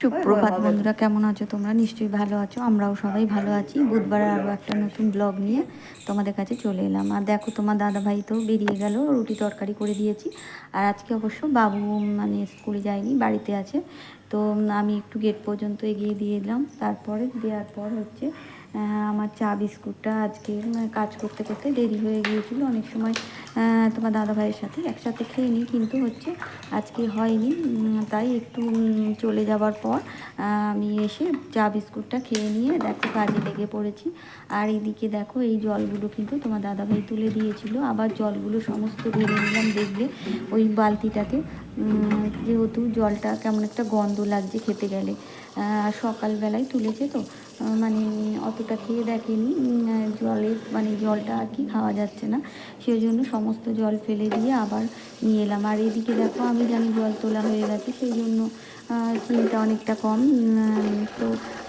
সুপ্রভাত বন্ধুরা কেমন আছো? তোমরা নিশ্চয়ই ভালো আছো আমরাও সবাই ভালো আছি। বুধবার আরও একটা নতুন ব্লগ নিয়ে তোমাদের কাছে চলে এলাম। আর দেখো তোমার দাদা ভাই তো বেরিয়ে গেল রুটি তরকারি করে দিয়েছি। আর আজকে অবশ্য বাবু মানে স্কুলে যায়নি বাড়িতে আছে। তো আমি একটু গেট পর্যন্ত এগিয়ে দিয়ে এলাম। তারপরে দেওয়ার পর হচ্ছে আমার চা বিস্কুটটা আজকে উম, কাজ করতে করতে দেরি হয়ে গিয়েছিল। অনেক সময় তোমার দাদা ভাইয়ের সাথে একসাথে খেয়ে নিই কিন্তু হচ্ছে আজকে হয়নি। তাই একটু চলে যাওয়ার পর আমি এসে চা বিস্কুটটা খেয়ে নিয়ে দেখো কাজে লেগে পড়েছি। আর এইদিকে দেখো এই জলগুলো কিন্তু তোমার দাদা ভাই তুলে দিয়েছিল। আবার জলগুলো সমস্ত ঢেলে নিলাম দেখলে ওই বালতিটাতে যেহেতু জলটা কেমন একটা গন্ধ লাগছে খেতে গেলে। সকালবেলায় তুলেছে তো মানে অতটা খেয়ে দেখেনি। জলের মানে জলটা আর কি খাওয়া যাচ্ছে না। সেই জন্য সমস্ত জল ফেলে দিয়ে আবার নিয়ে এলাম। আর এদিকে দেখো, আমি জানি জল তোলা হয়ে গেছে সেই জন্য চিনিটা অনেকটা কম। তো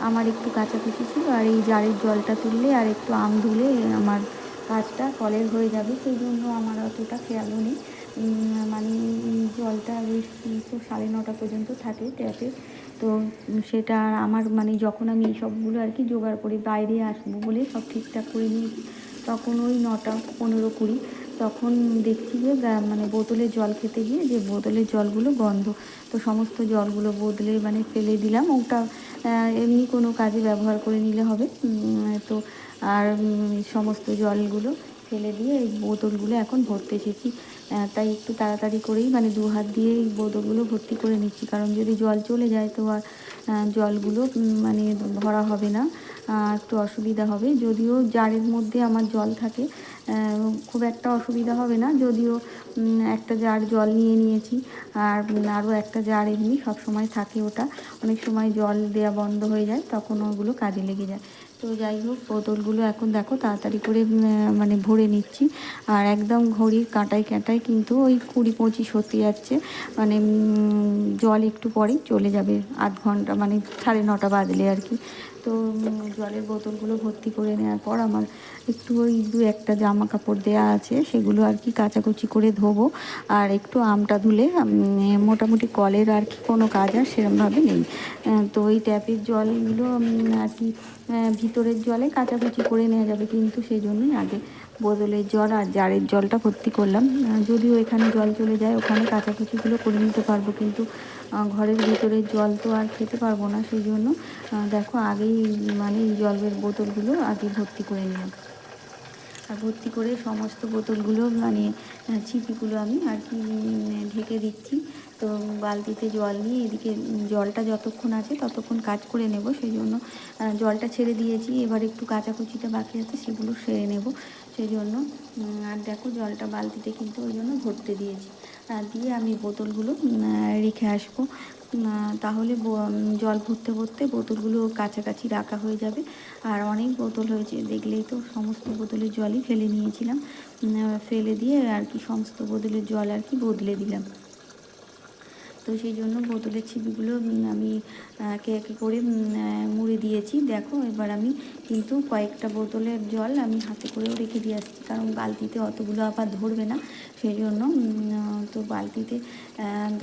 আমার একটু কাছাকাছি ছিল, আর এই জারের জলটা তুললে আর একটু আম ধুলে আমার কাজটা কলের হয়ে যাবে সেই জন্য আমার অতটা খেয়ালও নেই। মানে জলটা ওই তো সাড়ে নটা পর্যন্ত থাকে ট্যাপে তো সেটা আমার মানে যখন আমি সবগুলো আর কি জোগাড় করি বাইরে আসব বলে সব ঠিকঠাক করে নিয়েছি তখন ওই নটা পনেরো কুড়ি তখন দেখছি যে মানে বোতলের জল খেতে গিয়ে যে বোতলের জলগুলো গন্ধ, তো সমস্ত জলগুলো বোতলে মানে ফেলে দিলাম। ওটা এমনি কোনো কাজে ব্যবহার করে নিলে হবে। তো আর সমস্ত জলগুলো ফেলে দিয়ে এই বোতলগুলো এখন ভরতে এসেছি। তাই একটু তাড়াতাড়ি করেই মানে দু হাত দিয়ে এই বোতলগুলো ভর্তি করে নিচ্ছি। কারণ যদি জল চলে যায় তো আর জলগুলো মানে ভরা হবে না। একটু অসুবিধা হবে। যদিও জারের মধ্যে আমার জল থাকে খুব একটা অসুবিধা হবে না। যদিও একটা জার জল নিয়ে নিয়েছি। আর আরও একটা জার এমনি সবসময় থাকে ওটা। অনেক সময় জল দেওয়া বন্ধ হয়ে যায়, তখন ওগুলো কাজে লেগে যায়। তো যাই হোক, বোতলগুলো এখন দেখো তাড়াতাড়ি করে মানে ভরে নিচ্ছি। আর একদম ঘড়ির কাঁটায় কাঁটায় কিন্তু ওই কুড়ি পঁচিশ হতে যাচ্ছে। মানে জল একটু পরেই চলে যাবে। আধ ঘণ্টা মানে সাড়ে নটা বাজলে আর কি। তো জলের বোতলগুলো ভর্তি করে নেওয়ার পর আমার একটু ওই দু একটা জামা কাপড় দেওয়া আছে, সেগুলো আর কি কাচাকুচি করে ধোবো। আর একটু আমটা ধুলে মোটামুটি কলের আর কি কোনো কাজ আর সেরমভাবে নেই। তো ওই ট্যাপের জলগুলো আর কি ভিতরের জলে কাচাকুচি করে নেওয়া যাবে। কিন্তু সেই জন্যই আগে বোতলের জল আর জারের জলটা ভর্তি করলাম। যদিও এখানে জল চলে যায়, ওখানে কাচাকুচিগুলো করে নিতে পারব। কিন্তু ঘরের ভিতরে জল তো আর খেতে পারব না, সেই জন্য দেখো আগেই মানে জলের বোতলগুলো আগে ভর্তি করে নিলাম। আর ভর্তি করে সমস্ত বোতলগুলো মানে ছিপিগুলো আমি আর কি ঢেকে দিচ্ছি। তো বালতিতে জল নিয়ে এদিকে জলটা যতক্ষণ আছে ততক্ষণ কাজ করে নেব, সেই জন্য জলটা ছেড়ে দিয়েছি। এবার একটু কাচাকুচিটা বাকি আছে, সেগুলো সেরে নেব। সেই জন্য আর দেখো জলটা বালতিতে কিন্তু ওই জন্য ভরতে দিয়েছি। দিয়ে আমি বোতলগুলো রেখে আসব। তাহলে জল ভরতে ভরতে বোতলগুলো কাছাকাছি রাখা হয়ে যাবে। আর অনেক বোতল হয়েছে, দেখলেই তো সমস্ত বোতলের জলই ফেলে নিয়েছিলাম। ফেলে দিয়ে আর কি সমস্ত বোতলের জল আর কি বদলে দিলাম। তো সেই জন্য বোতলের ছিপিগুলো আমি একে একে করে মুড়ে দিয়েছি। দেখো, এবার আমি কিন্তু কয়েকটা বোতলের জল আমি হাতে করেও রেখে দিয়ে আসছি। কারণ বালতিতে অতগুলো আবার ধরবে না। সেই জন্য তো বালতিতে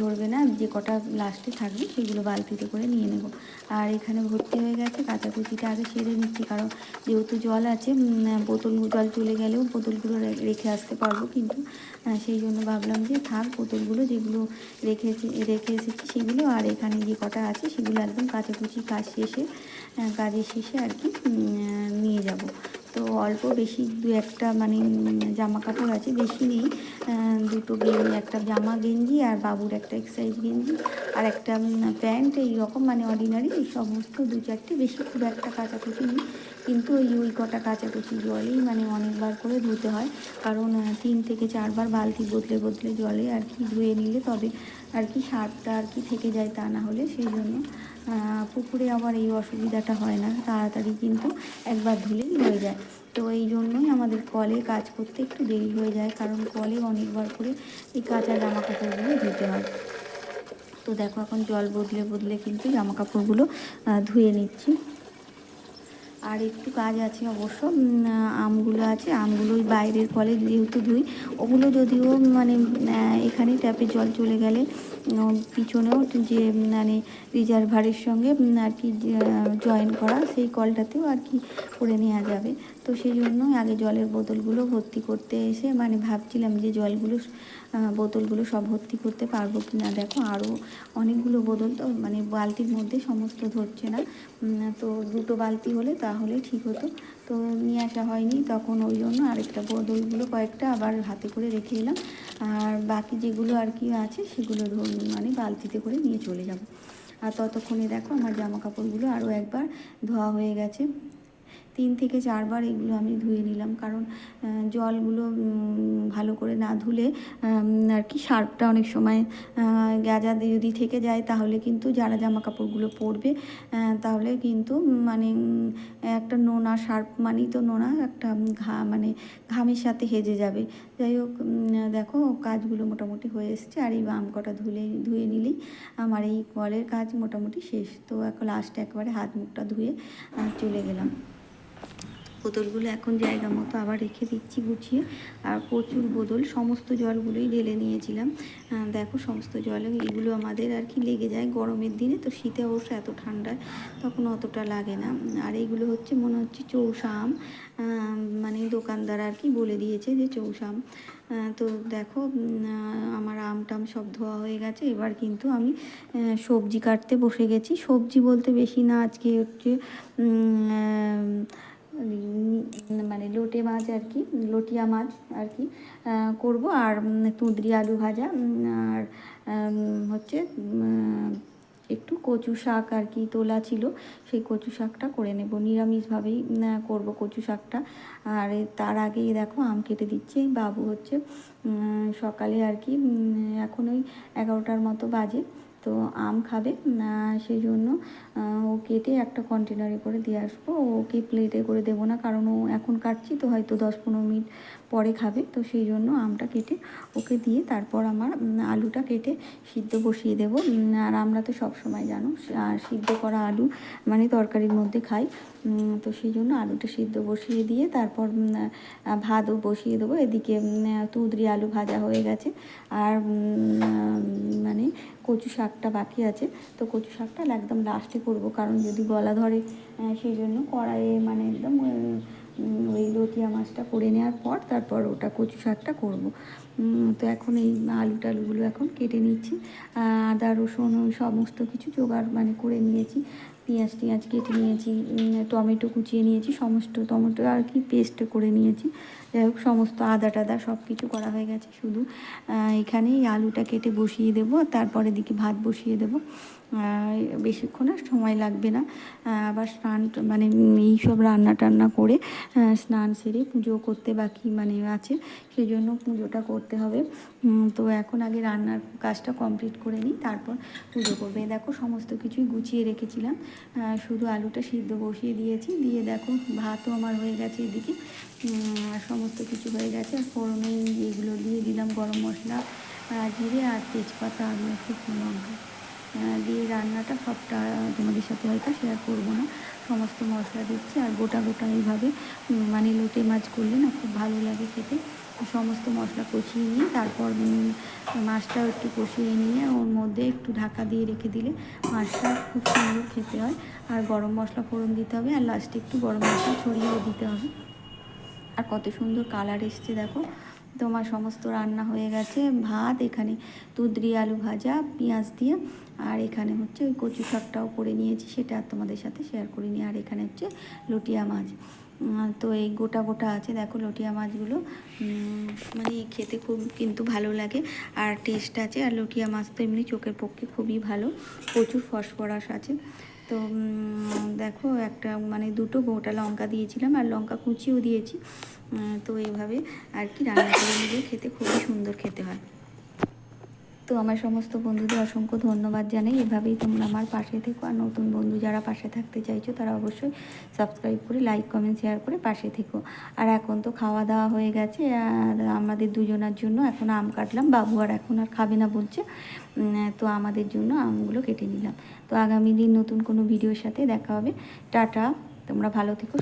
ধরবে না। যে কটা লাস্টে থাকবে, সেগুলো বালতিতে করে নিয়ে নেব। আর এখানে ভর্তি হয়ে গেছে। কাঁচাকুচিটা আগে সেরে নিচ্ছি। কারণ যেহেতু জল আছে বোতল, জল চলে গেলেও বোতলগুলো রেখে আসতে পারব। কিন্তু সেই জন্য ভাবলাম যে থাক, বোতলগুলো যেগুলো রেখেছি রেখে এসেছি সেগুলো, আর এখানে যে কটা আছে সেগুলো একদম কাচাকুচি কাজ শেষে কাজের শেষে আর কি নিয়ে যাব। তো অল্প বেশি দু একটা মানে জামা কাপড় আছে, বেশি নেই। দুটো গেঞ্জি, একটা জামা গেঞ্জি আর বাবুর একটা এক্সাইজ গেঞ্জি আর একটা প্যান্ট এই রকম মানে অর্ডিনারি, এই সমস্ত দু চারটে। বেশি খুব একটা কাচাকুচি নেই, কিন্তু ওই ওই কটা কাচাকুচি জলেই মানে অনেকবার করে ধুতে হয়। কারণ তিন থেকে চারবার বালতি বদলে বদলে জলে আর কি ধুয়ে নিলে তবে আর কি সারটা আর কি থেকে যায় তা না হলে, সেই জন্য পুকুরে আবার এই অসুবিধাটা হয় না, তাড়াতাড়ি কিন্তু একবার ধুলেই হয়ে যায়। তো এই জন্যই আমাদের কলে কাজ করতে একটু দেরি হয়ে যায়, কারণ কলে অনেকবার করে এই কাঁচা জামা কাপড়গুলো ধুতে হয়। তো দেখো এখন জল বদলে বদলে কিন্তু জামা কাপড়গুলো ধুয়ে নিচ্ছি। আর একটু কাজ আছে অবশ্য আমগুলো আছে আমগুলো ওই বাইরের ফলে যেহেতু ধুই, ওগুলো যদিও মানে এখানে ট্যাপে জল চলে গেলে পিছনেও যে মানে রিজার্ভারের সঙ্গে আর কি জয়েন করা, সেই কলটাতেও আর কি করে নেওয়া যাবে। তো সেই জন্যই আগে জলের বোতলগুলো ভর্তি করতে এসে মানে ভাবছিলাম যে জলগুলো বোতলগুলো সব ভর্তি করতে পারব কি না। দেখো আরও অনেকগুলো বোতল তো মানে বালতির মধ্যে সমস্ত ধরছে না। তো দুটো বালতি হলে তাহলে ঠিক হতো। তো নিয়ে আসা হয়নি, তখন ওই জন্য আরেকটা বোতলগুলো কয়েকটা আবার হাতে করে রেখে এলাম। আর বাকি যেগুলো আর কি আছে, সেগুলো ধরুন মানে বালতিতে করে নিয়ে চলে যাব। আর ততক্ষণে দেখো আমার জামা কাপড়গুলো আরও একবার ধোয়া হয়ে গেছে। তিন থেকে চারবার এগুলো আমি ধুয়ে নিলাম। কারণ জলগুলো ভালো করে না ধুলে আর কি সার্পটা অনেক সময় গাজা যদি থেকে যায় তাহলে কিন্তু যারা জামা কাপড়গুলো পরবে তাহলে কিন্তু মানে একটা নোনা সার্ফ মানেই তো নোনা, একটা ঘা মানে ঘামের সাথে হেজে যাবে। যাই হোক দেখো কাজগুলো মোটামুটি হয়ে এসছে, আর এই বাম কটা ধুলে, ধুয়ে নিলেই আমার এই কলের কাজ মোটামুটি শেষ। তো এখন লাস্টে একবারে হাত মুখটা ধুয়ে চলে গেলাম। বোতলগুলো এখন জায়গা মতো আবার রেখে দিচ্ছি গুছিয়ে। আর প্রচুর বোতল, সমস্ত জলগুলোই ঢেলে নিয়েছিলাম। দেখো সমস্ত জল, এগুলো আমাদের আর কি লেগে যায় গরমের দিনে। তো শীতে অবশ্য এত ঠান্ডায় তখন অতটা লাগে না। আর এইগুলো হচ্ছে মনে হচ্ছে চৌষা আম। মানে দোকানদার আর কি বলে দিয়েছে যে চৌষা আম। তো দেখো আমার আম টাম সব ধোয়া হয়ে গেছে। এবার কিন্তু আমি সবজি কাটতে বসে গেছি। সবজি বলতে বেশি না, আজকে হচ্ছে মানে লোটে মাছ আর কি, লটিয়া মাছ আর কি করব। আর তুঁদরি আলু ভাজা আর হচ্ছে একটু কচু শাক আর কি তোলা ছিল, সেই কচু শাকটা করে নেব। নিরামিষভাবেই করব কচু শাকটা। আর তার আগেই দেখো, আম কেটে দিচ্ছে। বাবু হচ্ছে সকালে আর কি এখন ওই এগারোটার মতো বাজে। তো আম খাবে সেই জন্য ও কেটে একটা কন্টেনারে করে দিয়ে আসব। ওকে প্লেটে করে দেবো না, কারণ ও এখন কাটছি, তো হয়তো দশ পনেরো মিনিট পরে খাবে। তো সেই জন্য আমটা কেটে ওকে দিয়ে তারপর আমার আলুটা কেটে সিদ্ধ বসিয়ে দেবো। আর আমরা তো সব সময় জানো সিদ্ধ করা আলু মানে তরকারির মধ্যে খাই। তো সেই জন্য আলুটা সিদ্ধ বসিয়ে দিয়ে তারপর ভাতও বসিয়ে দেবো। এদিকে তুদরি আলু ভাজা হয়ে গেছে। আর মানে কচু শাকটা বাকি আছে, তো কচু শাকটা একদম লাস্টে করব। কারণ যদি গলা ধরে সেই জন্য কড়াইয়ে মানে একদম ওই লটিয়া মাছটা করে নেওয়ার পর তারপর ওটা কচু শাকটা করব। তো এখন এই আলু টালুগুলো এখন কেটে নিচ্ছি। আদা, রসুন, ওই সমস্ত কিছু জোগাড় মানে করে নিয়েছি। পেঁয়াজ টিয়াজ কেটে নিয়েছি টমেটো কুচিয়ে নিয়েছি, সমস্ত টমেটো আর কি পেস্ট করে নিয়েছি। যাই হোক, সমস্ত আদা টাদা সব কিছু করা হয়ে গেছে শুধু। এখানেই আলুটা কেটে বসিয়ে দেবো, তারপরে দিকে ভাত বসিয়ে দেবো। বেশিক্ষণ আর সময় লাগবে না। আবার স্নান মানে এই সব রান্না টান্না করে স্নান সেরে পুজো করতে বাকি মানে আছে সেই জন্য পুজোটা করতে হবে। তো এখন আগে রান্নার কাজটা কমপ্লিট করে নিই, তারপর পুজো করবে। দেখো, সমস্ত কিছুই গুছিয়ে রেখেছিলাম। শুধু আলুটা সিদ্ধ বসিয়ে দিয়েছি। দিয়ে দেখো, ভাতও আমার হয়ে গেছে এদিকে। আর সমস্ত কিছু হয়ে গেছে। ফোড়নে এগুলো দিয়ে দিলাম গরম মশলা জিরে আর তেজপাতা আর শুকনো লঙ্কা দিয়ে রান্নাটা সবটা তোমাদের সাথে হয়তো শেয়ার করব না। সমস্ত মশলা দিচ্ছি আর গোটা গোটা এইভাবে মানে লোটে মাছ করলে না খুব ভালো লাগে খেতে। সমস্ত মশলা কষিয়ে নিয়ে তারপর মাছটাও একটু কষিয়ে নিয়ে ওর মধ্যে একটু ঢাকা দিয়ে রেখে দিলে মাছটা খুব সুন্দর খেতে হয়। আর গরম মশলা ফোড়ন দিতে হবে আর লাস্টে একটু গরম মশলা ছড়িয়েও দিতে হবে। আর কত সুন্দর কালার এসছে, দেখো। তোমার সমস্ত রান্না হয়ে গেছে, ভাত, এখানে তুদরি আলু ভাজা, পেঁয়াজ দিয়ে, আর এখানে হচ্ছে ওই কচু শাকটাও করে নিয়েছি, সেটা আর তোমাদের সাথে শেয়ার করিনি আর এখানে হচ্ছে লটিয়া মাছ। তো এই গোটা গোটা আছে, দেখো লটিয়া মাছগুলো। মানে খেতে খুব কিন্তু ভালো লাগে, আর টেস্ট আছে। আর লটিয়া মাছ তো এমনি চোখের পক্ষে খুবই ভালো। প্রচুর ফসফরাস আছে। তো দেখো একটা মানে দুটো গোটা লঙ্কা দিয়েছিলাম আর লঙ্কা কুচিও দিয়েছি। তো এইভাবে আর কি রান্না করে নিলে খেতে খুবই সুন্দর খেতে হয়। তো আমার সমস্ত বন্ধুদের অসংখ্য ধন্যবাদ জানাই। এভাবেই তোমরা আমার পাশে থেকো আর নতুন বন্ধু যারা পাশে থাকতে চাইছো, তারা অবশ্যই সাবস্ক্রাইব করে লাইক কমেন্ট শেয়ার করে পাশে থেকো। আর এখন তো খাওয়া দাওয়া হয়ে গেছে, আর আমাদের দুজনের জন্য এখন আম কাটলাম, বাবু আর এখন আর খাবে না বলছে। তো আমাদের জন্য আমগুলো কেটে নিলাম। তো আগামী দিন নতুন কোনো ভিডিওর সাথে দেখা হবে। টাটা, তোমরা ভালো থেকো